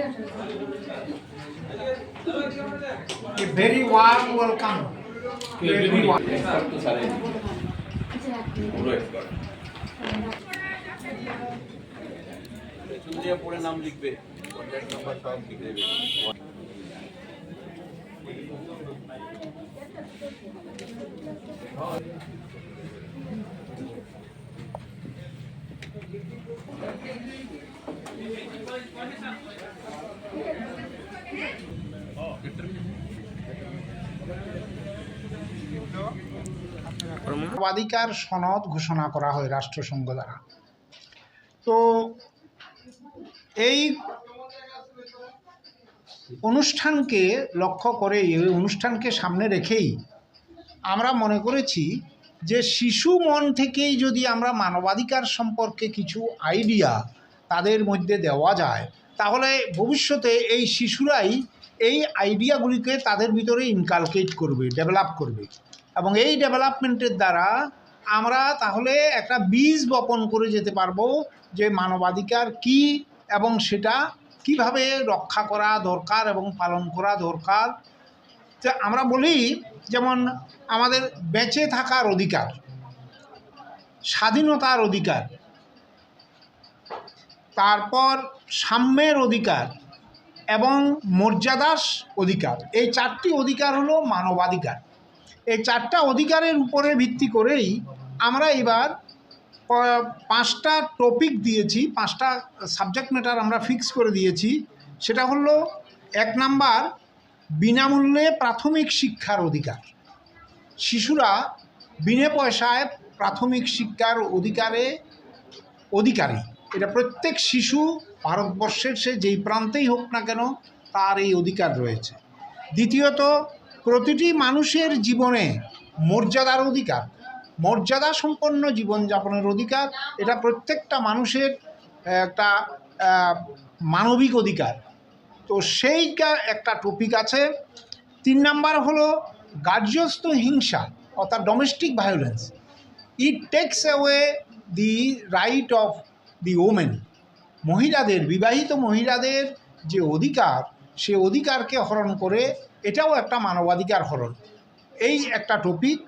A very warm welcome everyone. দিয়ে পড়ে নাম লিখবে কন্ট্যাক্ট নাম্বার সব লিখে দেবে মানবাধিকার সনদ ঘোষণা করা হয় রাষ্ট্রসংঘ দ্বারা। তো এই অনুষ্ঠানকে লক্ষ্য করে, এই অনুষ্ঠানকে সামনে রেখেই আমরা মনে করেছি যে শিশু মন থেকেই যদি আমরা মানবাধিকার সম্পর্কে কিছু আইডিয়া তাদের মধ্যে দেওয়া যায়, তাহলে ভবিষ্যতে এই শিশুরাই এই আইডিয়াগুলিকে তাদের ভিতরে ইনকালকেট করবে, ডেভেলপ করবে। এবং এই ডেভেলপমেন্টের দ্বারা আমরা তাহলে একটা বীজ বপন করে যেতে পারব যে মানবাধিকার কি এবং সেটা কীভাবে রক্ষা করা দরকার এবং পালন করা দরকার। যে আমরা বলি, যেমন আমাদের বেঁচে থাকার অধিকার, স্বাধীনতার অধিকার, তারপর সাম্যের অধিকার এবং মর্যাদার অধিকার। এই চারটি অধিকার হলো মানবাধিকার। এই চারটা অধিকারের উপরে ভিত্তি করেই আমরা এবার পাঁচটা টপিক দিয়েছি, পাঁচটা সাবজেক্ট ম্যাটার আমরা ফিক্স করে দিয়েছি। সেটা হলো, এক নাম্বার, বিনামূল্যে প্রাথমিক শিক্ষার অধিকার। শিশুরা বিনে পয়সায় প্রাথমিক শিক্ষার অধিকারে, অধিকারী। এটা প্রত্যেক শিশু ভারতবর্ষের সে যেই প্রান্তেই হোক না কেন, তার এই অধিকার রয়েছে। দ্বিতীয়ত প্রতিটি মানুষের জীবনে মর্যাদার অধিকার মর্যাদা সম্পন্ন জীবনযাপনের অধিকার, এটা প্রত্যেকটা মানুষের একটা মানবিক অধিকার। তো সেইটা একটা টপিক আছে। তিন নাম্বার হলো গার্হস্থ হিংসা, অর্থাৎ domestic violence it takes away the right of the women মহিলাদের, বিবাহিত মহিলাদের যে অধিকার সে অধিকারকে হরণ করে এটাও একটা মানবাধিকার হরণ। এই একটা টপিক